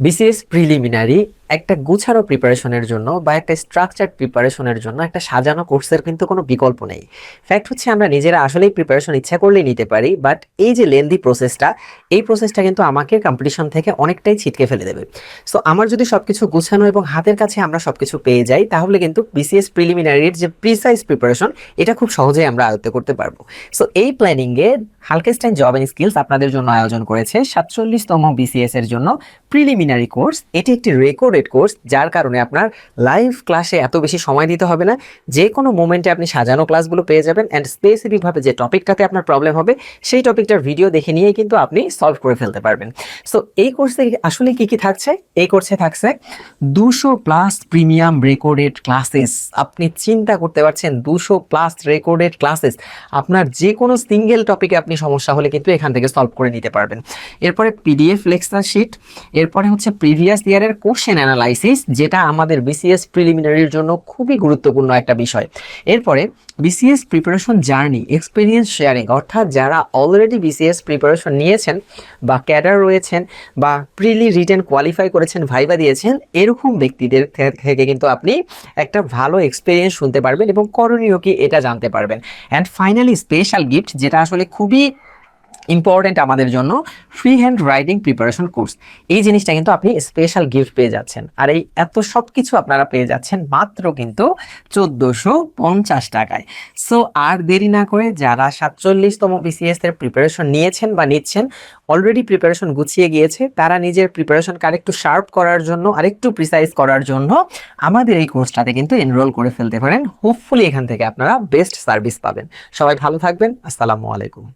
BCS preliminary একটা গুছানো প্রিপারেশনের জন্য বা একটা স্ট্রাকচার প্রিপারেশনের জন্য একটা সাজানো কোর্সের কিন্তু কোনো বিকল্প নেই। ফ্যাক্ট হচ্ছে আমরা নিজেরা আসলেই প্রিপারেশন ইচ্ছা করলেই নিতে পারি বাট এই যে লেন্দি প্রসেসটা এই প্রসেসটা কিন্তু আমাকে কম্পিটিশন থেকে অনেকটাই ছিটকে ফেলে দেবে। সো আমার যদি সব কিছু গুছানো এবং হাতের কাছে আমরা সব কিছু পেয়ে যাই, তাহলে কিন্তু বিসিএস প্রিলিমিনারির যে প্রিসাইজ প্রিপারেশন এটা খুব সহজেই আমরা আয়ত্ত করতে পারব। সো এই প্ল্যানিংয়ে হালকেস্টাইন জব অ্যান্ড স্কিলস আপনাদের জন্য আয়োজন করেছে সাতচল্লিশতম বিসিএস এর জন্য প্রিলিমিনারি কোর্স এটি একটি রেকর্ডেড কোর্স যার কারণে আপনার লাইভ ক্লাসে এত বেশি সময় দিতে হবে না। যে কোনো মোমেন্টে আপনি সাজানো ক্লাসগুলো পেয়ে যাবেন অ্যান্ড স্পেসিফিকভাবে যে টপিকটাতে আপনার প্রবলেম হবে, সেই টপিকটার ভিডিও দেখে নিয়ে কিন্তু আপনি সলভ করে ফেলতে পারবেন। সো এই কোর্সে আসলে কি কি থাকছে? এই কোর্সে থাকছে দুশো প্লাস প্রিমিয়াম রেকর্ডেড ক্লাসেস আপনি চিন্তা করতে পারছেন, দুশো প্লাস রেকর্ডেড ক্লাসেস আপনার যে কোনো সিঙ্গেল টপিকে আপনি সমস্যা হলে কিন্তু এখান থেকে সলভ করে নিতে পারবেন। এরপরে পিডিএফ লেকচার শিট এরপরে হচ্ছে প্রিভিয়াস ইয়ারের কোশ্চেন অ্যানালাইসিস যেটা আমাদের বিসিএস প্রিলিমিনারির জন্য খুবই গুরুত্বপূর্ণ একটা বিষয়। এরপরে BCS preparation journey experience sharing অর্থাৎ যারা অলরেডি বিসিএস প্রিপারেশন নিয়েছেন, বা ক্যাডার রয়েছেন, বা প্রিলি রিটেন কোয়ালিফাই করেছেন ভাইবা দিয়েছেন, এরকম ব্যক্তিদের থেকে কিন্তু আপনি একটা ভালো এক্সপিরিয়েন্স শুনতে পারবেন এবং করণীয় কি এটা জানতে পারবেন। অ্যান্ড ফাইনালি স্পেশাল গিফট যেটা আসলে খুবই ইম্পর্টেন্ট আমাদের জন্য free handwriting preparation course এই জিনিসটা কিন্তু আপনি স্পেশাল গিফট পেয়ে যাচ্ছেন। আর এই এত সব কিছু আপনারা পেয়ে যাচ্ছেন মাত্র কিন্তু চোদ্দোশো পঞ্চাশ টাকায়। সো আর দেরি না করে যারা সাতচল্লিশতম বিসিএস এর প্রিপারেশন নিয়েছেন বা নিচ্ছেন অলরেডি প্রিপারেশন গুছিয়ে গিয়েছে, তারা নিজের প্রিপারেশনকে আরেকটু শার্প করার জন্য, আরেকটু প্রিসাইজ করার জন্য আমাদের এই কোর্সটাতে কিন্তু এনরোল করে ফেলতে পারেন। হোপফুলি এখান থেকে আপনারা বেস্ট সার্ভিস পাবেন। সবাই ভালো থাকবেন। আসসালামু আলাইকুম।